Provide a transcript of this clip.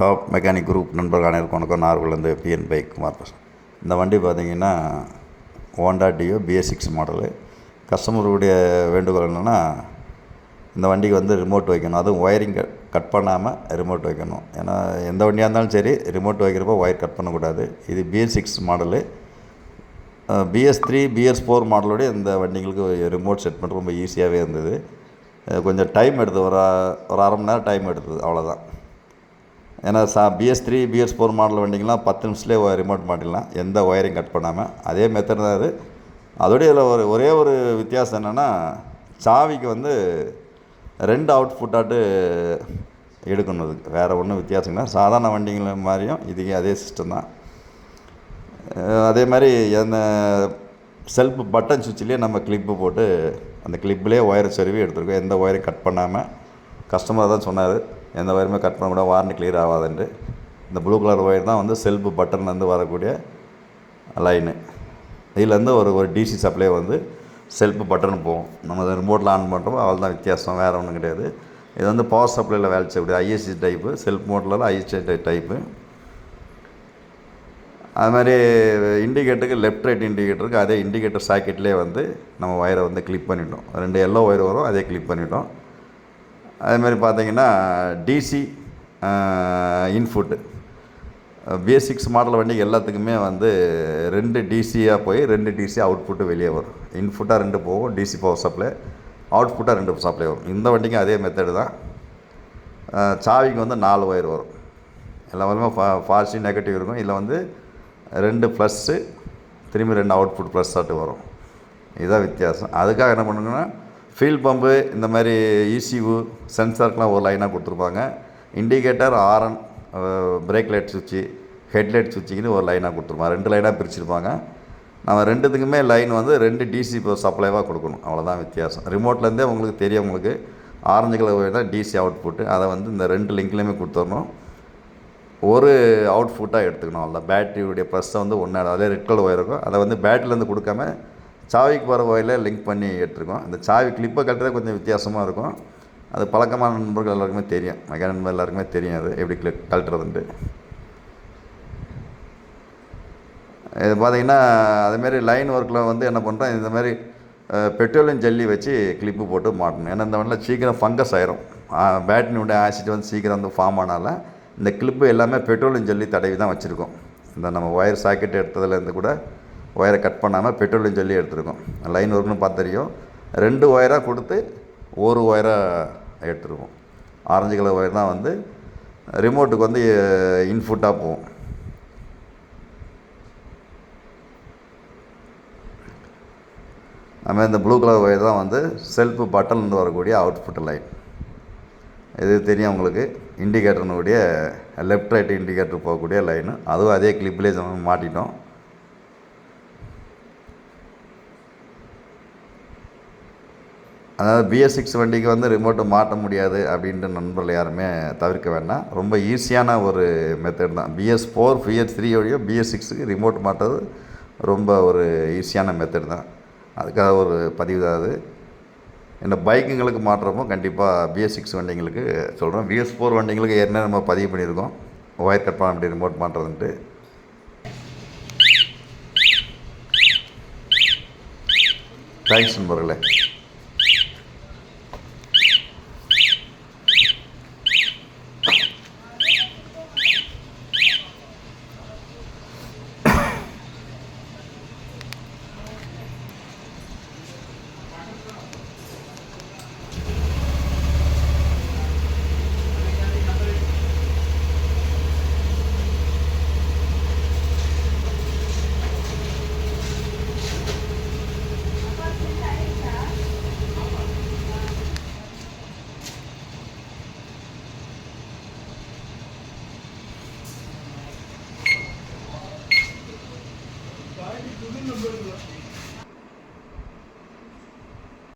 Top mechanic group நண்பர்கள் அனைவருக்கும் வணக்கம். நார்வலேருந்து பிஎன் பைக் குமார் பேசுகிறேன் இந்த வண்டி பார்த்தீங்கன்னா Honda Dio BS six model கஸ்டமருடைய வேண்டுகோள் என்னென்னா இந்த வண்டிக்கு வந்து ரிமோட் வைக்கணும். அதுவும் ஒயரிங் கட் கட் பண்ணாமல் ரிமோட் வைக்கணும். ஏன்னா எந்த வண்டியாக இருந்தாலும் சரி ரிமோட் வைக்கிறப்போ ஒயர் கட் பண்ணக்கூடாது. இது BS six model BS three BS four மாடலோடய இந்த வண்டிங்களுக்கு ரிமோட் செட் பண்ணுறது ரொம்ப ஈஸியாகவே இருந்தது. கொஞ்சம் டைம் எடுத்தது ஒரு ஒரு அரை மணி நேரம் டைம் எடுத்தது. அவ்வளோதான் ஏன்னா சா BS three BS four model வண்டிங்கெலாம் பத்து நிமிஷத்துலேயே ரிமோட் மாட்டிடலாம். எந்த ஒயரிங் கட் பண்ணாமல் அதே மெத்தட் தான் அது அதோடைய இதில் ஒரு ஒரே ஒரு வித்தியாசம் என்னென்னா சாவிக்கு வந்து ரெண்டு அவுட்புட்டாட்டு எடுக்கணும் அதுக்கு. வேறு ஒன்றும் வித்தியாசம் இல்லை. சாதாரண வண்டிங்கள மாதிரியும் இதுக்கு அதே சிஸ்டம் தான். அதே மாதிரி அந்த செல்ஃப் பட்டன் சுவிட்ச்லேயே நம்ம கிளிப்பு போட்டு அந்த கிளிப்பிலே ஒயரை சொருவி எடுத்துருக்கோம். எந்த ஒயரையும் கட் பண்ணாமல் கஸ்டமர் தான் சொன்னார். எந்த ஒயருமே கட் பண்ணக்கூடாது வாரண்டி கிளியர் ஆகாதுன்ட்டு. இந்த ப்ளூ கலர் ஒயர் தான் வந்து செல்ஃப் பட்டன்லேருந்து வரக்கூடிய லைனு இதுலேருந்து ஒரு ஒரு டிசி சப்ளை வந்து செல்ஃப் பட்டன் போகும். நம்ம அதை ரிமோட்டில் ஆன் பண்ணுறோம் அவள் தான் வித்தியாசம் வேறு ஒன்றும் கிடையாது. இது வந்து பவர் சப்ளையில் வேலை செய்யக்கூடிய ஐஎஸ்சி டைப்பு செல்ஃப் மோட்டில் ஐஎஸ்சி டைப்பு அது மாதிரி இண்டிகேட்டருக்கு லெஃப்ட் ரைட் இண்டிகேட்டருக்கு அதே இண்டிகேட்டர் சாக்கெட்லேயே வந்து நம்ம ஒயரை வந்து கிளிப் பண்ணிட்டோம். ரெண்டு எல்லோ ஒயர் வரும் அதே கிளிப் பண்ணிட்டோம். அதே மாதிரி பார்த்தீங்கன்னா டிசி இன்ஃபுட்டு பேசிக்ஸ் மாடல் வண்டிக்கு எல்லாத்துக்குமே வந்து ரெண்டு டிசியாக போய் ரெண்டு டிசி அவுட்புட்டு வெளியே வரும். இன்ஃபுட்டாக ரெண்டு போகும் டிசி பவர் சப்ளை அவுட்புட்டாக ரெண்டு சப்ளை வரும். இந்த வண்டிக்கும் அதே மெத்தடு தான். சாவிக்கு வந்து நாலு ஒயர் வரும். எல்லா வரையுமே ஃபா ஃபாஸ்ட்டு நெகட்டிவ் இருக்கும். இதில் வந்து ரெண்டு ப்ளஸ்ஸு திரும்பி ரெண்டு அவுட்புட் ப்ளஸ் ஆட்டு வரும். இதுதான் வித்தியாசம். அதுக்காக என்ன பண்ணுங்கன்னா ஃபீல் பம்பு இந்த மாதிரி இசியூ சென்சாருக்கெலாம் ஒரு லைனாக கொடுத்துருப்பாங்க. இண்டிகேட்டர் ஆரன் பிரேக் லைட் சுவிட்சு ஹெட்லைட் சுவிட்சுக்குன்னு ஒரு லைனாக கொடுத்துருப்பாங்க. ரெண்டு லைனாக பிரிச்சிருப்பாங்க. நம்ம ரெண்டுத்துக்குமே லைன் வந்து ரெண்டு டிசி இப்போ சப்ளைவாக கொடுக்கணும். அவ்வளோதான் வித்தியாசம். ரிமோட்லேருந்தே உங்களுக்கு தெரியும் உங்களுக்கு. ஆரஞ்சு கலர் தான் டிசி அவுட்புட்டு அதை வந்து இந்த ரெண்டு லிங்க்லேயுமே கொடுத்துடணும். ஒரு அவுட்புட்டாக எடுத்துக்கணும். அவ்வளோ பேட்டரியுடைய ப்ரெஸ்ஸை வந்து ஒன்றா அதே ரெட் கலர் ஒயர் இருக்கும். அதை வந்து பேட்டரியிலேருந்து கொடுக்காம சாவிக்கு வர ஒயரில் லிங்க் பண்ணி எடுத்துருக்கோம். இந்த சாவி கிளிப்பை கட்டுறது கொஞ்சம் வித்தியாசமாக இருக்கும். அது பழக்கமான நண்பர்கள் எல்லாருக்குமே தெரியும். மெக்கானிக் நண்பர் எல்லாருக்குமே தெரியும் அது. எப்படி கிளி கழட்டுறதுன்ட்டு. இது பார்த்தீங்கன்னா அதுமாரி லைன் ஒர்க்கில் வந்து என்ன பண்ணுறோம் இந்த மாதிரி பெட்ரோலியம் ஜல்லி வச்சு கிளிப்பு போட்டு மாட்டணும். ஏன்னா இந்த வண்டியில் சீக்கிரம் ஃபங்கஸ் ஆயிரும். பேட்டரியுடைய ஆசிட் வந்து சீக்கிரம் வந்து ஃபார்ம் ஆனால இந்த கிளிப்பு எல்லாமே பெட்ரோலியம் ஜல்லி தடவி தான் வச்சுருக்கோம். இந்த நம்ம ஒயர் சாக்கெட் எடுத்ததுலேருந்து கூட ஒயரை கட் பண்ணாமல் பெட்ரோலியம் சொல்லி எடுத்துருக்கோம். லைன் ஒர்க்னு பார்த்து தெரியும். ரெண்டு ஒயராக கொடுத்து ஒரு ஒயராக எடுத்துருக்கோம். ஆரஞ்சு கலர் ஒயர் தான் வந்து ரிமோட்டுக்கு வந்து இன்ஃபுட்டாக போகும். நம்ம இந்த ப்ளூ கலர் ஒயர் தான் வந்து செல்ஃப் பட்டன்லேருந்து வரக்கூடிய அவுட்புட் லைன் இது தெரியும் உங்களுக்கு. இண்டிகேட்டர்னுடைய லெஃப்ட் ரைட் இண்டிகேட்டர் போகக்கூடிய லைனு அதுவும் அதே கிளிப்லேயே மாட்டிட்டோம். அதாவது பிஎஸ் சிக்ஸ் வண்டிக்கு வந்து ரிமோட்டை மாட்ட முடியாது அப்படின்ட்டு நண்பர்கள் யாருமே தவிர்க்க வேண்டாம். ரொம்ப ஈஸியான ஒரு மெத்தட் தான். பிஎஸ் ஃபோர் பிஎஸ் த்ரீயோடையோ பிஎஸ் சிக்ஸுக்கு ரிமோட் மாட்டுறது ரொம்ப ஒரு ஈஸியான மெத்தட் தான். அதுக்காக ஒரு பதிவு தான் அது. இந்த பைக்குங்களுக்கு மாட்டுறப்போ கண்டிப்பாக பிஎஸ் சிக்ஸ் வண்டிங்களுக்கு சொல்கிறோம் பிஎஸ் ஃபோர் வண்டிங்களுக்கு ஏற்கனவே நம்ம பதிவு பண்ணியிருக்கோம். ஒயர் கட் பண்ண அப்படி ரிமோட் மாட்டுறதுன்ட்டு. தேங்க்ஸ் நண்பர்களே. বিভিন্ন বইগুলো